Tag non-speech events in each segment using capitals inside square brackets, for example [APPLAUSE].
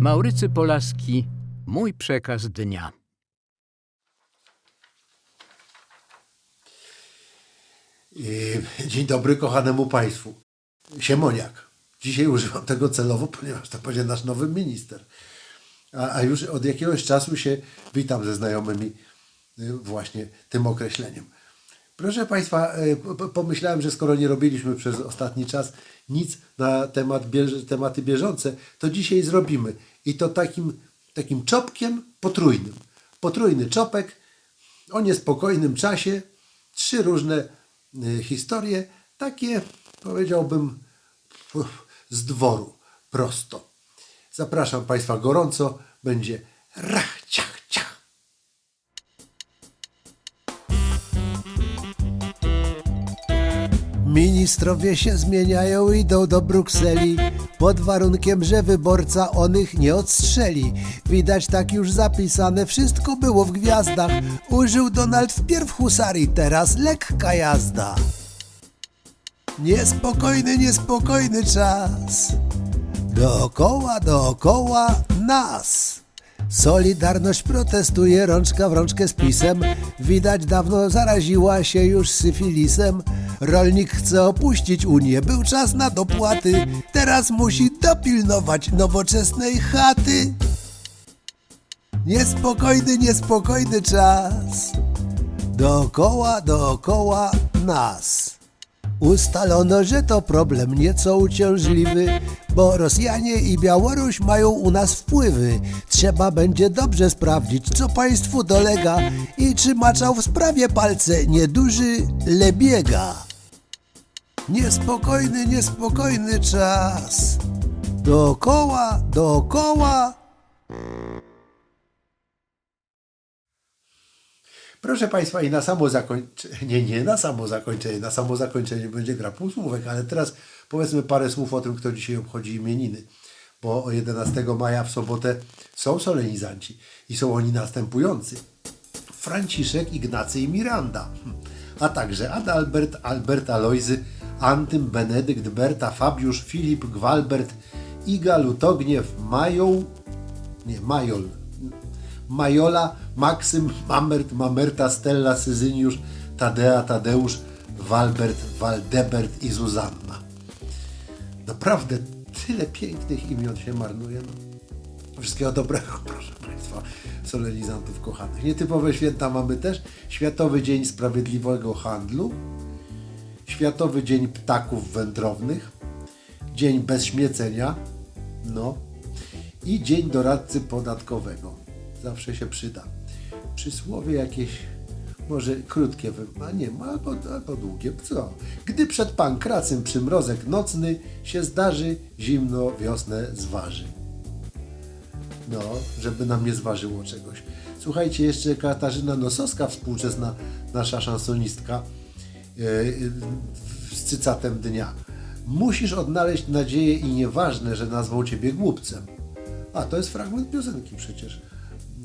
Maurycy Polaski, mój przekaz dnia. Yy, Dzień dobry kochanemu Państwu. Siemoniak. Dzisiaj używam tego celowo, [LAUGHS] ponieważ to będzie nasz nowy minister. A, a już od jakiegoś czasu się witam ze znajomymi yy, właśnie tym określeniem. Proszę Państwa, po- pomyślałem, że skoro nie robiliśmy przez ostatni czas nic na temat tematy bieżące, to dzisiaj zrobimy. I to takim, takim czopkiem potrójnym. Potrójny czopek o niespokojnym czasie, trzy różne y, historie, takie powiedziałbym z dworu, prosto. Zapraszam Państwa gorąco, będzie rach, Ministrowie się zmieniają, idą do Brukseli. Pod warunkiem, że wyborca onych nie odstrzeli. Widać tak już zapisane, wszystko było w gwiazdach. Użył Donald wpierw husarii, teraz lekka jazda. Niespokojny, niespokojny czas. Dookoła, dookoła nas Solidarność protestuje rączka w rączkę z pisem. Widać dawno zaraziła się już syfilisem. Rolnik chce opuścić Unię, był czas na dopłaty. Teraz musi dopilnować nowoczesnej chaty. Niespokojny, niespokojny czas. Dookoła, dookoła nas. Ustalono, że to problem nieco uciążliwy, bo Rosjanie i Białoruś mają u nas wpływy. Trzeba będzie dobrze sprawdzić, co państwu dolega i czy maczał w sprawie palce nieduży lebiega. Niespokojny, niespokojny czas. Dookoła, dookoła. Proszę Państwa, i na samo zakończenie, nie, nie na samo zakończenie, na samo zakończenie będzie gra półsłówek, ale teraz powiedzmy parę słów o tym, kto dzisiaj obchodzi imieniny. Bo o 11 maja w sobotę są solenizanci i są oni następujący. Franciszek, Ignacy i Miranda, a także Adalbert, Albert Alojzy, Antym, Benedykt, Berta, Fabiusz, Filip, Gwalbert, Iga, Lutogniew, Mają, nie, Majol, Majola, Maksym, Mamert, Mamerta, Stella, Syzyniusz, Tadea, Tadeusz, Walbert, Waldebert i Zuzanna. Naprawdę tyle pięknych imion się marnuje. No. Wszystkiego dobrego, [LAUGHS] proszę Państwa, solenizantów kochanych. Nietypowe święta mamy też. Światowy Dzień Sprawiedliwego Handlu, Światowy Dzień Ptaków Wędrownych, Dzień Bez Śmiecenia, no i Dzień Doradcy Podatkowego. Zawsze się przyda. Przysłowie jakieś, może krótkie, a nie, albo, albo długie, co? Gdy przed pankracem przymrozek nocny się zdarzy, zimno wiosnę zważy. No, żeby nam nie zważyło czegoś. Słuchajcie, jeszcze Katarzyna Nosowska, współczesna nasza szansonistka, yy, yy, z cytatem dnia. Musisz odnaleźć nadzieję i nieważne, że nazwą ciebie głupcem. A, to jest fragment piosenki przecież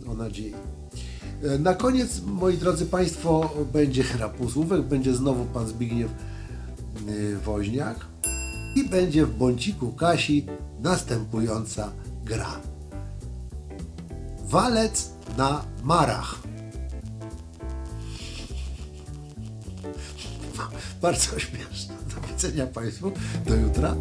o nadziei. E, Na koniec, moi drodzy Państwo, będzie gra półsłówek, będzie znowu pan Zbigniew yy, Woźniak i będzie w bąciku Kasi następująca gra. Walec na marach. [LAUGHS] Bardzo śmieszne. Do widzenia Państwu. Do jutra.